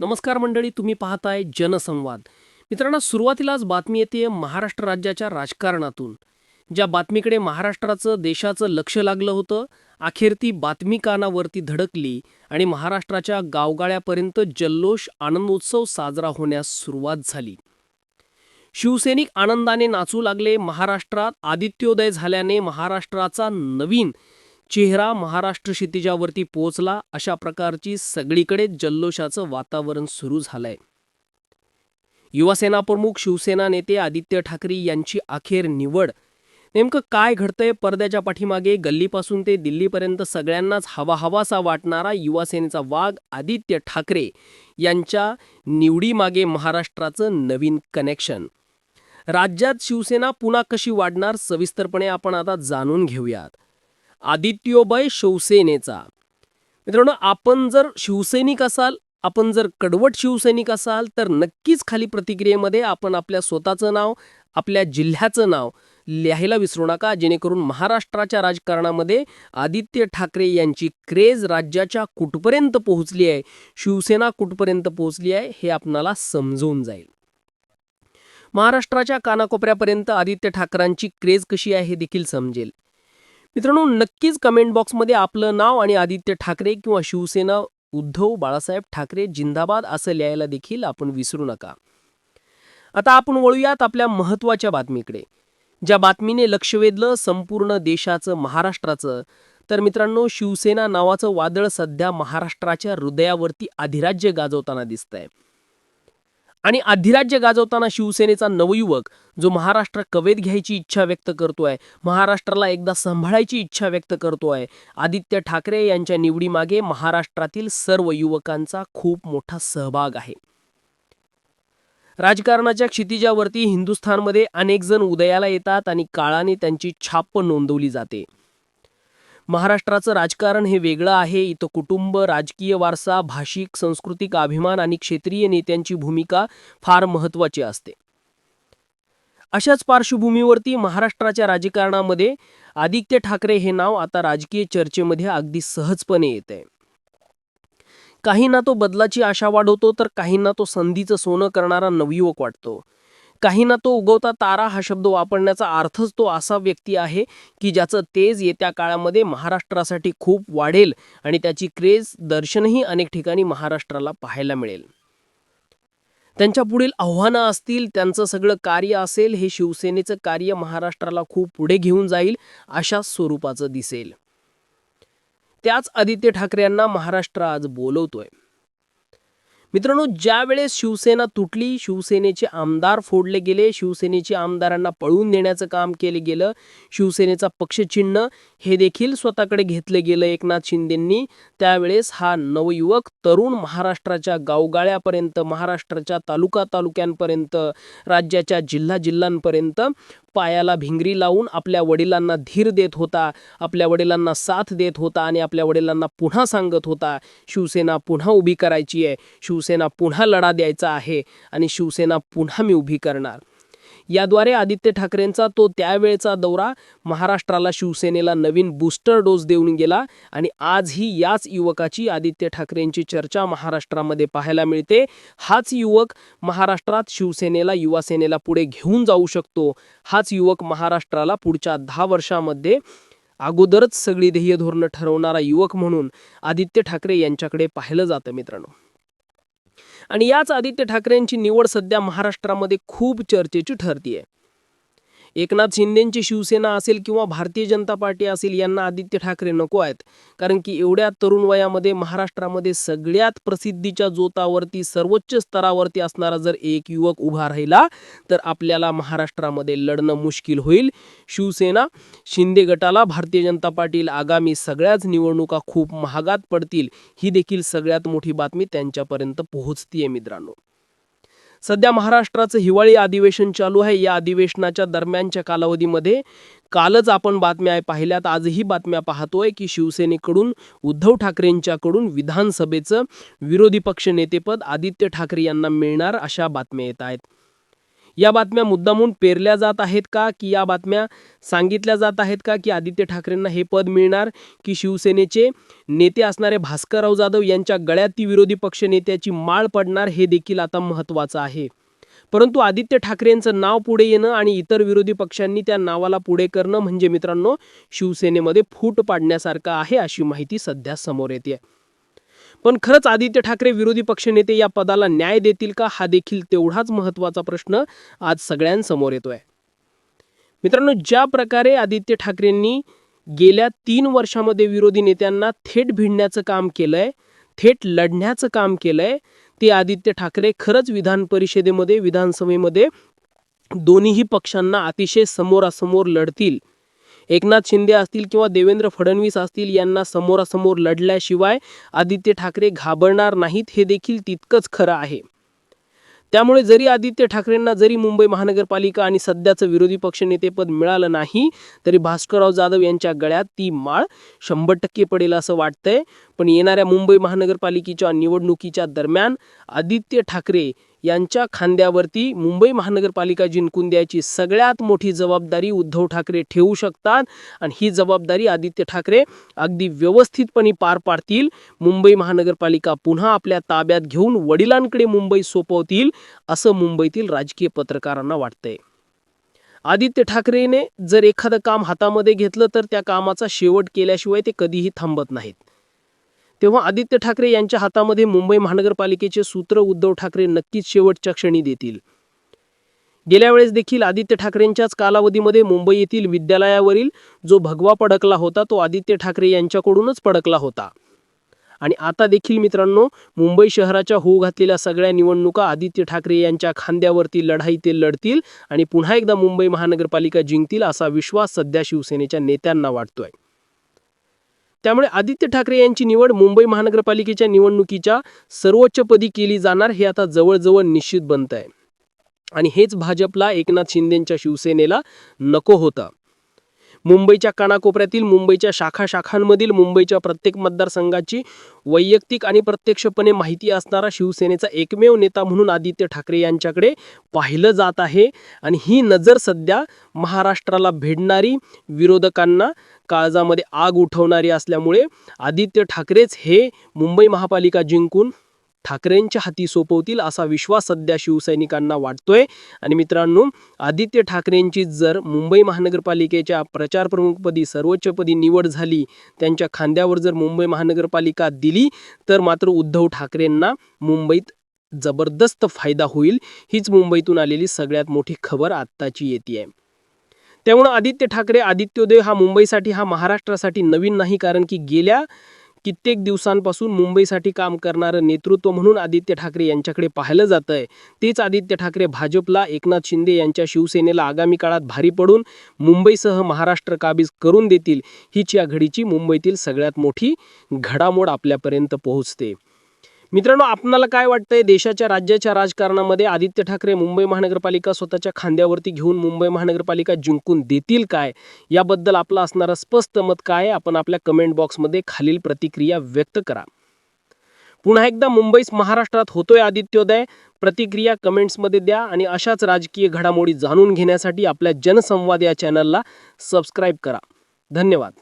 नमस्कार मंडळी तुम्ही पाहताय जनसंवाद. मित्रांनो सुरुवातीलाच बातमी येते महाराष्ट्र राज्याच्या राजकारणातून. ज्या बातमीकडे महाराष्ट्राचं देशाचं लक्ष लागलं होतं अखेर ती बातमी कानावरती धडकली आणि महाराष्ट्राच्या गावगाळ्यापर्यंत जल्लोष आनंदोत्सव साजरा होण्यास सुरुवात झाली. शिवसैनिक आनंदाने नाचू लागले महाराष्ट्रात आदित्योदय झाल्याने महाराष्ट्राचा नवीन चेहरा महाराष्ट्र क्षितिजावरती पोहोचला अशा प्रकारची सगळीकडे जल्लोषाचं वातावरण सुरू झालंय. युवासेना प्रमुख शिवसेना नेते आदित्य ठाकरे यांची अखेर निवड. नेमकं काय घडतंय पडद्याच्या पाठीमागे गल्लीपासून ते दिल्लीपर्यंत सगळ्यांनाच हवा हवासा वाटणारा युवासेनेचा वाघ आदित्य ठाकरे यांच्या निवडीमागे महाराष्ट्राचं नवीन कनेक्शन. राज्यात शिवसेना पुन्हा कशी वाढणार सविस्तरपणे आपण आता जाणून घेऊयात. आदित्योबाई शिवसेनेचा. मित्रांनो आपण जर शिवसैनिक असाल आपण जर कडवट शिवसैनिक असाल तर नक्कीच खाली प्रतिक्रियेमध्ये आपण आपल्या स्वतःचं नाव आपल्या जिल्ह्याचं नाव लिहायला विसरू नका जेणेकरून महाराष्ट्राच्या राजकारणामध्ये आदित्य ठाकरे यांची क्रेज राज्याच्या कुठपर्यंत पोहोचली आहे शिवसेना कुठपर्यंत पोहोचली आहे हे आपणाला समजून जाईल. महाराष्ट्राच्या कानाकोपऱ्यापर्यंत आदित्य ठाकरांची क्रेज कशी आहे हे देखील समजेल. मित्रांनो नक्कीच कमेंट बॉक्समध्ये आपलं नाव आणि आदित्य ठाकरे किंवा शिवसेना उद्धव बाळासाहेब ठाकरे जिंदाबाद असं लिहायला देखील आपण विसरू नका. आता आपण वळूयात आपल्या महत्त्वाच्या बातमीकडे. ज्या बातमीने लक्ष वेधलं संपूर्ण देशाचं महाराष्ट्राचं तर मित्रांनो शिवसेना नावाचं वादळ सध्या महाराष्ट्राच्या हृदयावरती अधिराज्य गाजवताना दिसतंय. आणि अधिराज्य गाजवताना शिवसेनेचा नवयुवक जो महाराष्ट्र कवेत घ्यायची इच्छा व्यक्त करतोय महाराष्ट्राला एकदा सांभाळायची इच्छा व्यक्त करतोय आदित्य ठाकरे यांच्या निवडीमागे महाराष्ट्रातील सर्व युवकांचा खूप मोठा सहभाग आहे. राजकारणाच्या क्षितिजावरती हिंदुस्थानमध्ये अनेक जण उदयाला येतात आणि काळाने त्यांची छाप नोंदवली जाते. महाराष्ट्राचं राजकारण हे वेगळं आहे. इथं कुटुंब राजकीय वारसा भाषिक सांस्कृतिक अभिमान आणि क्षेत्रीय नेत्यांची भूमिका फार महत्त्वाची असते. अशाच पार्श्वभूमीवरती महाराष्ट्राच्या राजकारणामध्ये आदित्य ठाकरे हे नाव आता राजकीय चर्चेमध्ये अगदी सहजपणे येत आहे काहींना तो बदलाची आशा वाढवतो तर काहींना तो संधीचं सोनं करणारा नवयुवक वाटतो. काहींना तो उगवता तारा हा शब्द वापरण्याचा अर्थच तो असा व्यक्ती आहे की ज्याचं तेज येत्या काळामध्ये महाराष्ट्रासाठी खूप वाढेल आणि त्याची क्रेज दर्शनही अनेक ठिकाणी महाराष्ट्राला पाहायला मिळेल. त्यांच्या पुढील आव्हानं असतील त्यांचं सगळं कार्य असेल हे शिवसेनेचं कार्य महाराष्ट्राला खूप पुढे घेऊन जाईल अशा स्वरूपाचं दिसेल. त्याच आदित्य ठाकरे यांना महाराष्ट्र आज बोलवतोय. मित्रांनो ज्यावेळेस शिवसेना तुटली शिवसेनेचे आमदार फोडले गेले शिवसेनेचे आमदारांना पळून देण्याचं काम केलं गेलं शिवसेनेचा पक्षचिन्ह हे देखील स्वतःकडे घेतलं गेलं एकनाथ शिंदेंनी त्यावेळेस हा नवयुवक तरुण महाराष्ट्राच्या गावगाळ्यापर्यंत महाराष्ट्राच्या तालुका तालुक्यांपर्यंत राज्याच्या जिल्हा जिल्ह्यांपर्यंत पायाला भिंगरी लावून आपल्या वडिलांना धीर देत होता आपल्या वडिलांना साथ देत होता आणि आपल्या वडिलांना पुन्हा सांगत होता शिवसेना पुन्हा उभी करायची आहे शिवसेना पुन्हा लढा द्यायचा आहे आणि शिवसेना पुन्हा मी उभी करणार. याद्वारे आदित्य ठाकरेंचा तो त्यावेळचा दौरा महाराष्ट्राला शिवसेनेला नवीन बूस्टर डोस देऊन गेला आणि आजही याच युवकाची आदित्य ठाकरेंची चर्चा महाराष्ट्रामध्ये पाहायला मिळते. हाच युवक महाराष्ट्रात शिवसेनेला युवासेनेला पुढे घेऊन जाऊ शकतो. हाच युवक महाराष्ट्राला पुढच्या दहा वर्षामध्ये अगोदरच सगळी ध्येय धोरणं ठरवणारा युवक म्हणून आदित्य ठाकरे यांच्याकडे पाहिलं जातं मित्रांनो. आणि याच आदित्य ठाकरेंची निवड सध्या महाराष्ट्रामध्ये खूप चर्चेची ठरतीये. एकनाथ शिंदेंची शिवसेना असेल किंवा भारतीय जनता पार्टी असेल यांना आदित्य ठाकरे नको आहेत. कारण की एवढ्या तरुण वयामध्ये महाराष्ट्रामध्ये सगळ्यात प्रसिद्धीच्या जोतावरती सर्वोच्च स्तरावरती असणारा जर एक युवक उभा राहिला तर आपल्याला महाराष्ट्रामध्ये लढणं मुश्किल होईल. शिवसेना शिंदे गटाला भारतीय जनता पार्टीला आगामी सगळ्याच निवडणुका खूप महागात पडतील. ही देखील सगळ्यात मोठी बातमी त्यांच्यापर्यंत पोहोचतीये मित्रांनो. सध्या महाराष्ट्राचं हिवाळी अधिवेशन चालू आहे. या अधिवेशनाच्या दरम्यानच्या कालावधीमध्ये कालच आपण बातम्या पाहिल्यात. आजही बातम्या पाहतोय की शिवसेनेकडून उद्धव ठाकरेंच्याकडून विधानसभेचं विरोधी पक्ष नेतेपद आदित्य ठाकरे यांना मिळणार अशा बातम्या येत आहेत. या बातम्या मुद्दामून पेरल्या जात आहेत का? की या बातम्या सांगितल्या जात आहेत का? की आदित्य ठाकरेंना हे पद मिळणार? की शिवसेनेचे नेते असणारे भास्करराव जाधव यांच्या गळ्यात ती विरोधी पक्षनेत्याची माळ पडणार हे देखील आता महत्त्वाचं आहे. परंतु आदित्य ठाकरेंचं नाव पुढे येणं आणि इतर विरोधी पक्षांनी त्या नावाला पुढे करणं म्हणजे मित्रांनो शिवसेनेमध्ये फूट पाडण्यासारखं आहे अशी माहिती सध्या समोर येते पण खरंच आदित्य ठाकरे विरोधी पक्षनेते या पदाला न्याय देतील का? हा देखील तेवढाच महत्त्वाचा प्रश्न आज सगळ्यांसमोर येतोय. मित्रांनो ज्या प्रकारे आदित्य ठाकरेंनी गेल्या तीन वर्षामध्ये विरोधी नेत्यांना थेट भिडण्याचं काम केलंय थेट लढण्याचं काम केलंय ते आदित्य ठाकरे खरंच विधान परिषदेमध्ये विधानसभेमध्ये दोन्हीही पक्षांना अतिशय समोरासमोर लढतील. एकनाथ शिंदे असतील किंवा देवेंद्र फडणवीस असतील यांना समोरासमोर लढल्याशिवाय आदित्य ठाकरे घाबरणार नाहीत हे देखील तितकंच खरं आहे. त्यामुळे जरी आदित्य ठाकरेंना जरी मुंबई महानगरपालिका आणि सध्याचं विरोधी पक्षनेतेपद मिळालं नाही तरी भास्करराव जाधव यांच्या गळ्यात ती माळ शंभर टक्के पडेल असं वाटतंय. पण येणाऱ्या मुंबई महानगरपालिकेच्या निवडणुकीच्या दरम्यान आदित्य ठाकरे यांच्या खांद्यावरती मुंबई महानगरपालिका जिंकून द्यायची सगळ्यात मोठी जबाबदारी उद्धव ठाकरे ठेवू शकतात आणि ही जबाबदारी आदित्य ठाकरे अगदी व्यवस्थितपणे पार पाडतील. मुंबई महानगरपालिका पुन्हा आपल्या ताब्यात घेऊन वडिलांकडे मुंबई सोपवतील असं मुंबईतील राजकीय पत्रकारांना वाटतंय. आदित्य ठाकरेने जर एखादं काम हातामध्ये घेतलं तर त्या कामाचा शेवट केल्याशिवाय ते कधीही थांबत नाहीत. तेव्हा आदित्य ठाकरे यांच्या हातामध्ये मुंबई महानगरपालिकेचे सूत्र उद्धव ठाकरे नक्कीच शेवटच्या क्षणी देतील. गेल्या वेळेस देखील आदित्य ठाकरेंच्याच कालावधीमध्ये मुंबई येथील विद्यालयावरील जो भगवा पडकला होता तो आदित्य ठाकरे यांच्याकडूनच पडकला होता. आणि आता देखील मित्रांनो मुंबई शहराच्या होऊ घातलेल्या सगळ्या निवडणुका आदित्य ठाकरे यांच्या खांद्यावरती लढाई ते लढतील आणि पुन्हा एकदा मुंबई महानगरपालिका जिंकतील असा विश्वास सध्या शिवसेनेच्या नेत्यांना वाटतोय. त्यामुळे आदित्य ठाकरे यांची निवड मुंबई महानगरपालिकेच्या निवडणुकीच्या सर्वोच्चपदी केली जाणार हे आता जवळजवळ निश्चित बनत आहे आणि हेच भाजपला एकनाथ शिंदेंच्या शिवसेनेला नको होता. मुंबईच्या कानाकोपऱ्यातील मुंबईच्या शाखा शाखांमधील मुंबईच्या प्रत्येक मतदारसंघाची वैयक्तिक आणि प्रत्यक्षपणे माहिती असणारा शिवसेनेचा एकमेव नेता म्हणून आदित्य ठाकरे यांच्याकडे पाहिलं जात आहे. आणि ही नजर सध्या महाराष्ट्राला भेडणारी विरोधकांना काळजामध्ये आग उठवणारी असल्यामुळे आदित्य ठाकरेच हे मुंबई महापालिका जिंकून ठाकरेंच्या हाती सोपवतील असा विश्वास सध्या शिवसैनिकांना वाटतोय. आणि मित्रांनो आदित्य ठाकरेंची जर मुंबई महानगरपालिकेच्या प्रचार प्रमुखपदी सर्वोच्चपदी निवड झाली त्यांच्या खांद्यावर जर मुंबई महानगरपालिका दिली तर मात्र उद्धव ठाकरेंना मुंबईत जबरदस्त फायदा होईल हीच मुंबईतून आलेली सगळ्यात मोठी खबर आत्ताची येते आहे त्यामुळं आदित्य ठाकरे आदित्योदय हा मुंबईसाठी हा महाराष्ट्रासाठी नवीन नाही कारण की गेल्या कित्येक दिवसांपासून मुंबईसाठी काम करणारं नेतृत्व म्हणून आदित्य ठाकरे यांच्याकडे पाहिलं जात आहे तेच आदित्य ठाकरे भाजपला एकनाथ शिंदे यांच्या शिवसेनेला आगामी काळात भारी पडून मुंबईसह महाराष्ट्र काबीज करून देतील. हीच या घडीची मुंबईतील सगळ्यात मोठी घडामोड आपल्यापर्यंत पोहोचते. मित्रांनो आपणाला काय वाटतंय? देशाच्या राज्याच्या राजकारणामध्ये आदित्य ठाकरे मुंबई महानगरपालिका स्वतःच्या खांद्यावरती घेऊन मुंबई महानगरपालिका जिंकून देतील काय? याबद्दल आपलं असणारं स्पष्ट मत काय आहे? आपण आपल्या कमेंट बॉक्समध्ये खालील प्रतिक्रिया व्यक्त करा. पुन्हा एकदा मुंबईस महाराष्ट्रात होतोय आदित्योदय. प्रतिक्रिया कमेंट्समध्ये द्या आणि अशाच राजकीय घडामोडी जाणून घेण्यासाठी आपल्या जनसंवाद या चॅनलला सबस्क्राईब करा. धन्यवाद.